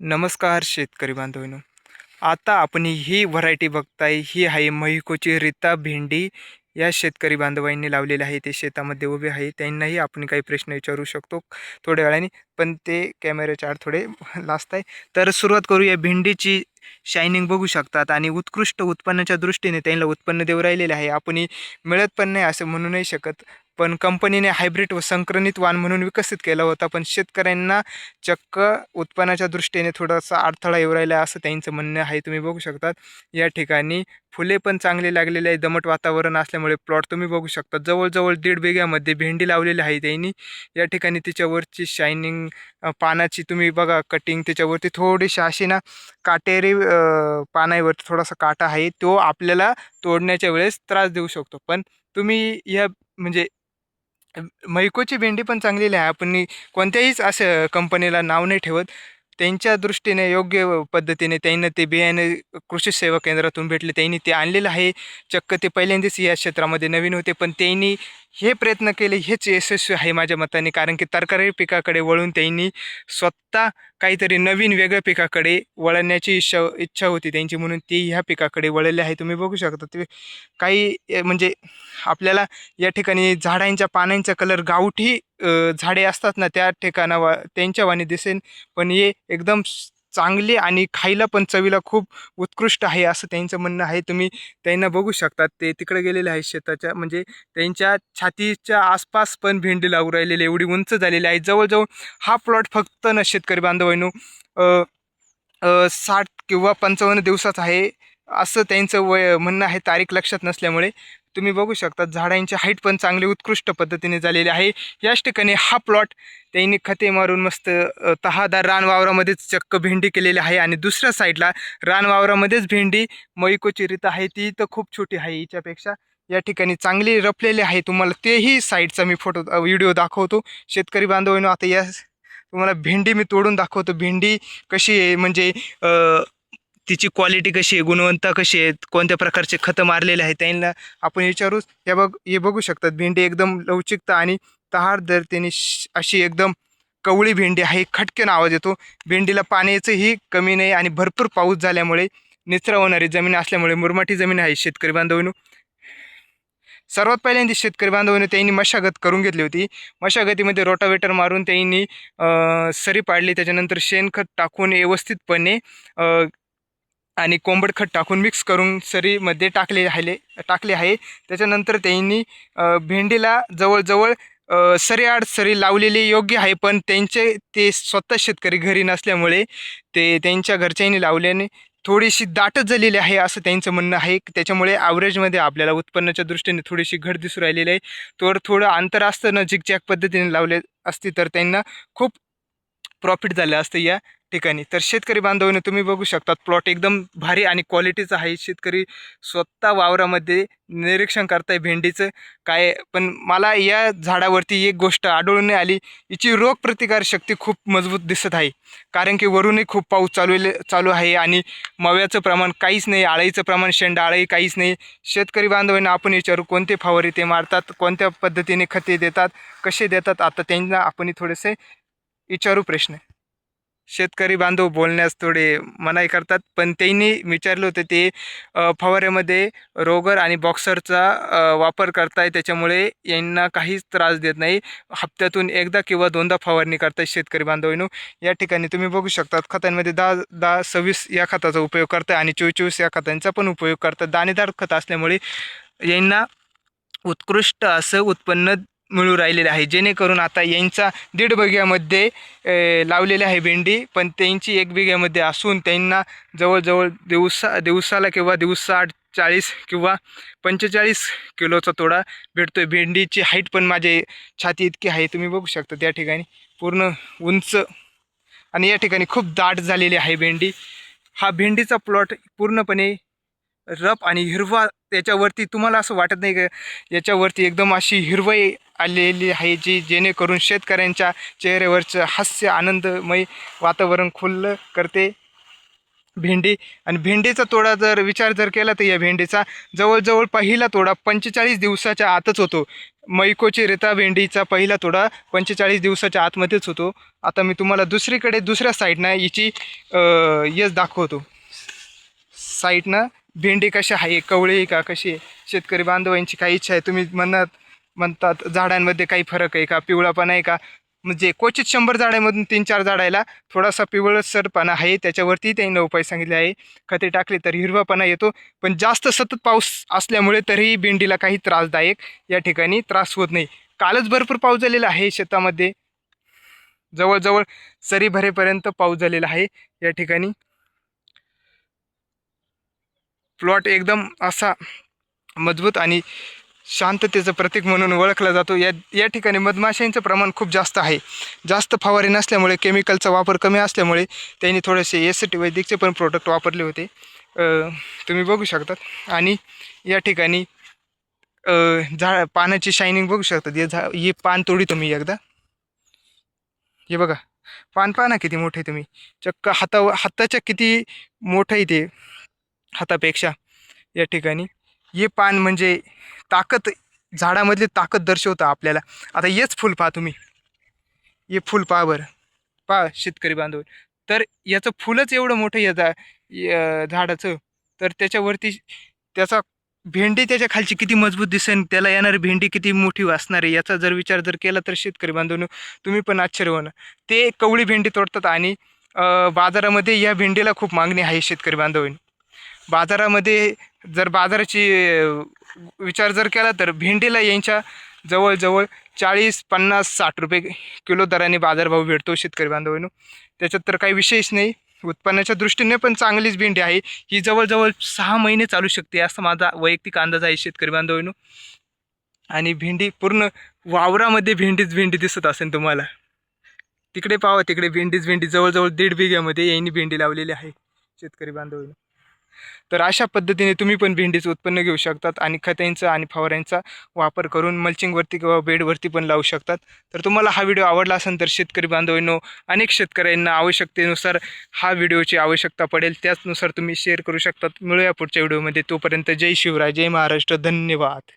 नमस्कार शेतकरी बांधवांनो. आता आपण ही व्हरायटी बघताय ही आहे महिकोची रीता भेंडी. या शेतकरी बांधवांनी लावलेले आहे ते शेतामध्ये उभे आहे. त्यांनाही आपण काही प्रश्न विचारू शकतो थोड्या वेळाने पण ते कॅमेऱ्याच्या आड थोडे लास्ट आहे तर सुरुवात करूया भेंडीची शायनिंग बघू शकतात आणि उत्कृष्ट उत्पन्नाच्या दृष्टीने त्यांना उत्पन्न देऊ राहिलेले आहे. आपण मिळत पण नाही असं म्हणू नाही शकत. पण कंपनीने हायब्रिड व संक्रमित वाण म्हणून विकसित केला होता पण शेतकऱ्यांना चक्क उत्पन्नाच्या दृष्टीने थोडासा अडथळा येऊ राहिला असं त्यांचं म्हणणं आहे. तुम्ही बघू शकतात या ठिकाणी फुले पण चांगले लागलेले आहे. दमट वातावरण असल्यामुळे प्लॉट तुम्ही बघू शकता जवळजवळ दीड बिघ्यामध्ये भेंडी लावलेली आहे त्यांनी. या ठिकाणी तिच्यावरची शायनिंग पानाची तुम्ही बघा कटिंग त्याच्यावरती थोडीशी अशी ना काटेरी पानावरती थोडासा काटा आहे. तो आपल्याला तोडण्याच्या वेळेस त्रास देऊ शकतो. पण तुम्ही या म्हणजे मैकोची भेंडी पण चांगलेली आहे. आपण कोणत्याहीच असं कंपनीला नाव नाही ठेवत. त्यांच्या दृष्टीने योग्य पद्धतीने त्यांना ते बियाणे कृषी सेवा केंद्रातून भेटले. त्यांनी ते आणलेलं आहे. चक्क ते पहिल्यांदाच या क्षेत्रामध्ये नवीन होते. पण त्यांनी हे प्रयत्न केले हेच यशस्वी आहे माझ्या मताने. कारण की तरकारी पिकाकडे वळून त्यांनी स्वतः काहीतरी नवीन वेगळ्या पिकाकडे वळण्याची इच्छा इच्छा होती त्यांची. म्हणून ती ह्या पिकाकडे वळले आहे. तुम्ही बघू शकता ते काही म्हणजे आपल्याला या ठिकाणी झाडांच्या पानांचा कलर गावठी झाडे असतात ना त्या ठिकाणा वा त्यांच्या वाणी पण हे एकदम चांगले आणि खायला पण चवीला खूप उत्कृष्ट आहे असं त्यांचं म्हणणं आहे. तुम्ही त्यांना बघू शकतात ते तिकडे गेलेले आहे शेताच्या म्हणजे त्यांच्या छातीच्या आसपास पण भेंडी लागू राहिलेली एवढी उंच झालेली आहे. जवळजवळ हा प्लॉट फक्त न शेतकरी बांधवांनो साठ किंवा पंचावन्न दिवसाचा आहे असं त्यांचं वय म्हणणं आहे. तारीख लक्षात नसल्यामुळे तुम्ही बघू शकता झाडांची हाईट पण चांगली उत्कृष्ट पद्धतीने झालेली आहे. याच ठिकाणी हा प्लॉट त्यांनी खते मारून मस्त तहादार रानवावरामध्येच चक्क भेंडी केलेली आहे आणि दुसऱ्या साईडला रानवावरामध्येच भेंडी मैकोची रीत आहे. ती तर खूप छोटी आहे हिच्यापेक्षा. या ठिकाणी चांगली रपलेली आहे. तुम्हाला तेही साईडचा मी फोटो व्हिडिओ दाखवतो. शेतकरी बांधवांनो आता या तुम्हाला भेंडी मी तोडून दाखवतो. भेंडी कशी आहे? म्हणजे तिची क्वालिटी कशी आहे गुणवत्ता कशी आहे कोणत्या प्रकारचे खतं मारलेले आहे त्यांना आपण विचारूच हे बघ हे बघू शकतात भेंडी एकदम लवचिकता आणि तहार दर त्यांनी अशी एकदम कवळी भेंडी आहे. खटकन आवाज येतो. भेंडीला पाण्याचंही कमी नाही आणि भरपूर पाऊस झाल्यामुळे निचरा होणारी जमीन असल्यामुळे मुरमाठी जमीन आहे शेतकरी बांधवांनो. सर्वात पहिल्यांदा शेतकरी बांधवांनी त्यांनी मशागत करून घेतली होती. मशागतीमध्ये रोटावेटर मारून त्यांनी सरी पाडली. त्याच्यानंतर शेणखत टाकून व्यवस्थितपणे आणि कोंबड खत टाकून मिक्स करून सरीमध्ये टाकले आहे टाकले आहे. त्याच्यानंतर त्यांनी भेंडीला जवळजवळ सरीआड सरी आड सरी लावलेली योग्य आहे पण त्यांचे ते स्वतः शेतकरी घरी नसल्यामुळे ते त्यांच्या घरच्यांनी लावल्याने थोडीशी दाटच झालेली आहे असं त्यांचं म्हणणं आहे. त्याच्यामुळे ॲव्हरेजमध्ये आपल्याला उत्पन्नाच्या दृष्टीने थोडीशी घट दिसून राहिलेली आहे. तर थोडं अंतर असतं ना झिकझॅक पद्धतीने लावले असते तर त्यांना खूप प्रॉफिट झालं असतं या ठिकाणी. तर शेतकरी बांधवांनो तुम्ही बघू शकतात प्लॉट एकदम भारी आणि क्वालिटीचा आहे. शेतकरी स्वतः वावरामध्ये निरीक्षण करताय भेंडीचं. काय पण मला या झाडावरती एक गोष्ट आढळून नाही आली. हिची रोगप्रतिकार शक्ती खूप मजबूत दिसत आहे. कारण की वरूनही खूप पाऊस चालू चालू आहे आणि मव्याचं प्रमाण काहीच नाही आळीचं प्रमाण शेंड आळी काहीच नाही. शेतकरी बांधवांना आपण विचारू कोणते फवारे ते मारतात कोणत्या पद्धतीने खते देतात कसे देतात आता त्यांना आपण थोडेसे विचारू प्रश्न. शेतकरी बांधव बोलण्यास थोडे मनाई करतात पण त्यांनी विचारलं होतं ते फवाऱ्यामध्ये रोगर आणि बॉक्सरचा वापर करताय त्याच्यामुळे यांना काहीच त्रास देत नाही. हप्त्यातून एकदा किंवा दोनदा फवारणी करताय शेतकरी बांधवांनो. या ठिकाणी तुम्ही बघू शकतात खतांमध्ये दहा दहा सव्वीस या खताचा उपयोग करताय आणि चोवीस चोवीस या खतांचा पण उपयोग करतात. दाणेदार खत असल्यामुळे यांना उत्कृष्ट असं उत्पन्न मिळू राहिलेले आहे. जेणेकरून आता यांचा दीड बिघ्यामध्ये लावलेली आहे भेंडी पण त्यांची एक बिघ्यामध्ये असून त्यांना जवळजवळ दिवसा दिवसाला किंवा दिवसा चाळीस किंवा पंचेचाळीस किलोचा तोडा भेटतो आहे भेंडीची हाईट पण माझे छाती इतकी आहे तुम्ही बघू शकता त्या ठिकाणी. पूर्ण उंच आणि या ठिकाणी खूप दाट झालेली आहे भेंडी. हा भेंडीचा प्लॉट पूर्णपणे रफ आणि हिरवा त्याच्यावरती तुम्हाला असं वाटत नाही का? याच्यावरती एकदम अशी हिरवई आलेली आहे जी जेणेकरून शेतकऱ्यांच्या चेहऱ्यावरचं हास्य आनंदमय वातावरण खुल्लं करते. भेंडी आणि भेंडीचा तोडा जर विचार जर केला तर या भेंडीचा जवळजवळ पहिला तोडा पंचेचाळीस दिवसाच्या आतच होतो. मैकोची रेता भेंडीचा पहिला तोडा पंचेचाळीस दिवसाच्या आतमध्येच होतो. आता मी तुम्हाला दुसरीकडे दुसऱ्या साईडनं याची यश दाखवतो. साईडनं भेंडी कशी आहे? कवळी आहे का? कशी आहे? शेतकरी बांधवांची काही इच्छा आहे? तुम्ही म्हणत म्हणतात झाडांमध्ये काही फरक आहे का? पिवळापणा आहे का? म्हणजे क्वचित शंभर झाडांमधून तीन चार झाडायला थोडासा पिवळसरपणा आहे. त्याच्यावरती त्यांनी उपाय सांगितले आहे. खते टाकले तर हिरवापणा येतो. पण जास्त सतत पाऊस असल्यामुळे तरीही भेंडीला काही त्रासदायक या ठिकाणी त्रास होत नाही. कालच भरपूर पाऊस झालेला आहे शेतामध्ये. जवळजवळ सरी भरेपर्यंत पाऊस झालेला आहे या ठिकाणी. प्लॉट एकदम असा मजबूत आणि शांततेचं प्रतीक म्हणून ओळखला जातो. या या ठिकाणी मधमाशांचं प्रमाण खूप जास्त आहे. जास्त फवारे नसल्यामुळे केमिकलचा वापर कमी असल्यामुळे त्यांनी थोडेसे एस टी वैदिकचे पण प्रोडक्ट वापरले होते. तुम्ही बघू शकतात. आणि या ठिकाणी झा झाड पानाची शायनिंग बघू शकतात. हे झा हे पान तोडी तुम्ही एकदा. हे बघा. पान पाना किती मोठे तुम्ही. चक्क हाता हाताच्या किती मोठं आहे ते. हातापेक्षा या ठिकाणी. हे पान म्हणजे ताकद झाडामधली ताकद दर्शवतं आपल्याला. आता हेच फुल पहा तुम्ही. हे फुल पहा बरं. पहा शेतकरी बांधव. तर याचं फुलच एवढं मोठं या जा झाडाचं. तर त्याच्यावरती त्याचा भेंडी त्याच्या खालची किती मजबूत दिसेल त्याला येणारी भेंडी किती मोठी असणार आहे याचा जर विचार जर केला तर शेतकरी बांधवनं तुम्ही पण आश्चर्य होणार ते कवळी भेंडी तोडतात आणि बाजारामध्ये या भेंडीला खूप मागणी आहे शेतकरी बांधवांनी. बाजारामध्ये जर बाजाराची विचार जर केला तर भेंडीला यांच्या जवळजवळ चाळीस पन्नास साठ रुपये किलो दराने बाजारभाव भेटतो शेतकरी बांधवांनो. त्याच्यात तर काही विशेष नाही. उत्पन्नाच्या दृष्टीने पण चांगलीच भेंडी आहे. ही जवळजवळ सहा महिने चालू शकते असा माझा वैयक्तिक अंदाज आहे शेतकरी बांधवांनो. आणि भेंडी पूर्ण वावरामध्ये भेंडीच भेंडी दिसत असेल तुम्हाला. तिकडे पाहा तिकडे भेंडीच भेंडी जवळजवळ दीड बिघ्यामध्ये यांनी भेंडी लावलेली आहे शेतकरी बांधवांनो. तर अशा पद्धतीने तुम्ही पण भेंडीचं उत्पन्न घेऊ शकतात आणि खतांचा आणि फवाऱ्यांचा वापर करून मल्चिंगवरती किंवा बेडवरती पण लावू शकतात. तर तुम्हाला हा व्हिडिओ आवडला असेल तर शेतकरी बांधवांनो अनेक शेतकऱ्यांना आवश्यकतेनुसार हा व्हिडिओची आवश्यकता पडेल. त्याचनुसार तुम्ही शेअर करू शकतात. मिळूया पुढच्या व्हिडिओमध्ये. तोपर्यंत जय शिवराय जय महाराष्ट्र. धन्यवाद.